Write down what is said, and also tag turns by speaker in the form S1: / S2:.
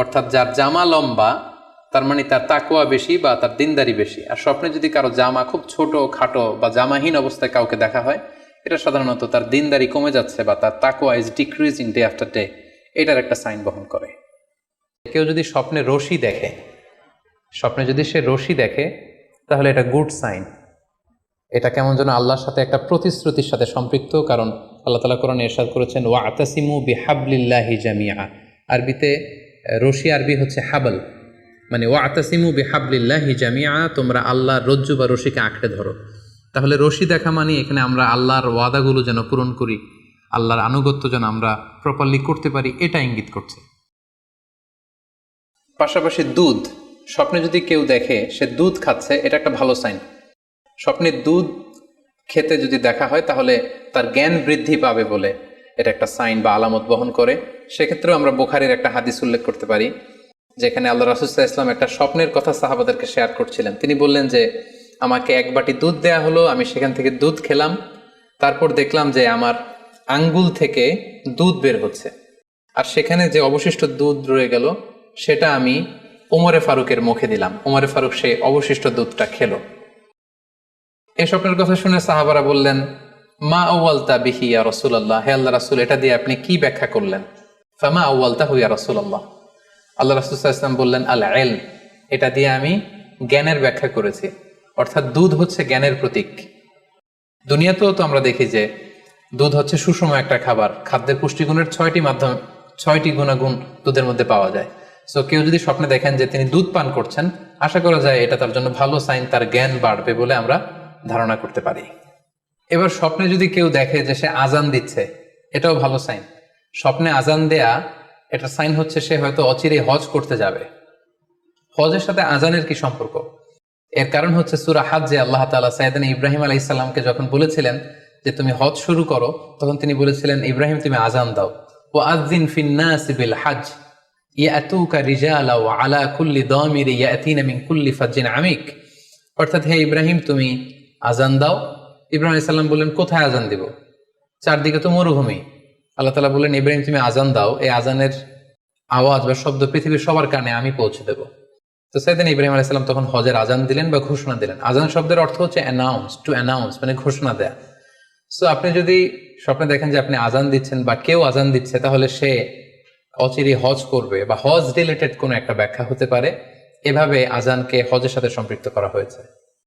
S1: অর্থাৎ যার জামা লম্বা, তার মানে তার তাকুয়া বেশি বা তার দিনদারি বেশি। আর স্বপ্নে যদি কারও জামা খুব ছোট, খাটো বা জামাহীন অবস্থায় কাউকে দেখা হয়, এটা সাধারণত তার দিনদারি কমে যাচ্ছে বা তার তাকুয়া is decreasing day after day এটার একটা সাইন বহন করে। কেউ যদি স্বপ্নে রশি দেখে, স্বপ্নে যদি সে রশি দেখে, তাহলে এটা গুড সাইন। এটা কেমন যেন আল্লাহর সাথে একটা প্রতিশ্রুতির সাথে সম্পৃক্ত, কারণ আল্লাহ তালা কোরআন এরশাদ করেছেন, ওয়া আতাসিমু বিহাবলিল্লাহি জামিয়া আরবিতে রশি আরবি হচ্ছে হাবল। মানে ওয়া আতাসিমু বিহাবলিল্লাহি জামিয়া তোমরা আল্লাহর রজ্জু বা রশিকে আঁকড়ে ধরো। তাহলে রশি দেখা মানে এখানে আমরা আল্লাহর ওয়াদাগুলো যেন পূরণ করি, আল্লাহর আনুগত্য যেন আমরা প্রপারলি করতে পারি, এটা ইঙ্গিত করছে। পাশাপাশি দুধ, স্বপ্নে যদি কেউ দেখে সে দুধ খাচ্ছে, এটা একটা ভালো সাইন স্বপ্নে দুধ খেতে যদি দেখা হয়, তাহলে তার জ্ঞান বৃদ্ধি পাবে বলে। এটা একটা সাইন বা আলামত বহন করে। সেক্ষেত্রেও আমরা বোখারির একটা হাদিস উল্লেখ করতে পারি, যেখানে আল্লাহ রাসুসাহ ইসলাম একটা স্বপ্নের কথা সাহাবাদেরকে শেয়ার করছিলেন। তিনি বললেন যে, আমাকে এক বাটি দুধ দেয়া হলো, আমি সেখান থেকে দুধ খেলাম। তারপর দেখলাম যে আমার আঙ্গুল থেকে দুধ বের হচ্ছে। আর সেখানে যে অবশিষ্ট দুধ রয়ে গেল, সেটা আমি ওমরে ফারুকের মুখে দিলাম। ওমরে ফারুক সেই অবশিষ্ট দুধটা খেলো। এই স্বপ্নের কথা শুনে সাহাবারা বললেন মা আউ্বালতা বিহি ইয়া রসুল্লাহ হে আল্লাহ রাসুল, এটা দিয়ে আপনি কি ব্যাখ্যা করলেন? ফামা আউ্বালতা হুইয়া রসুল্লাহ আল্লাহ রাসুল বললেন, আল এল এটা দিয়ে আমি জ্ঞানের ব্যাখ্যা করেছি। অর্থাৎ দুধ হচ্ছে জ্ঞানের প্রতীক। দুনিয়াতেও তো আমরা দেখি যে দুধ হচ্ছে সুষম একটা খাবার। খাদ্যের পুষ্টিগুণের ছয়টি মাধ্যম, ছয়টি গুণাগুণ দুধের মধ্যে পাওয়া যায়। সো কেউ যদি স্বপ্নে দেখেন যে তিনি দুধ পান করছেন, আশা করা যায় এটা তার জন্য ভালো সাইন, তার জ্ঞান বাড়বে বলে আমরা ধারণা করতে পারি। এবার স্বপ্নে যদি কেউ দেখে যে সে আজান দিচ্ছে, এটাও ভালো সাইন স্বপ্নে আজান দেয়া, এটা সাইন হচ্ছে সে হয়তো অচিরে হজ করতে যাবে। হজের সাথে আজানের কি সম্পর্ক? এর কারণ হচ্ছে সুরা হাজ যে আল্লাহ তালা সাইদান ইব্রাহিম আলাহ ইসলামকে যখন বলেছিলেন যে তুমি হজ শুরু করো, তখন তিনি বলেছিলেন, ইব্রাহিম, তুমি আজান দাও। ও আদিন ফিন্নাসিবিল হাজ ইয়াতুকা আলা কুল্লি দামির ইয়াতিনা কুল্লি ফাজ্জিন আমিক। অর্থাৎ, হে ইব্রাহিম, তুমি আজান দাও। ইব্রাহিম আলাইহিস সালাম বললেন, কোথায় আজান দিব? চারদিকে তো মরুভূমি। আল্লাহ তালা বললেন, ইব্রাহিম, তুমি আজান দাও। এই আজানের আওয়াজ বা শব্দ পৃথিবীর সবার কানে, আমি পৌঁছে দেবো। তো সেদিন ইব্রাহিম আলাইসাল্লাম তখন হজের আজান দিলেন বা ঘোষণা দিলেন। আজান শব্দের অর্থ হচ্ছে অ্যানাউন্স টু অ্যানাউন্স মানে ঘোষণা দেয়া। সো আপনি যদি স্বপ্নে দেখেন যে আপনি আজান দিচ্ছেন বা কেউ আজান দিচ্ছে, তাহলে সে অচিরে হজ করবে বা হজ রিলেটেড কোনো একটা ব্যাখ্যা হতে পারে। এভাবে আজানকে হজের সাথে সম্পৃক্ত করা হয়েছে।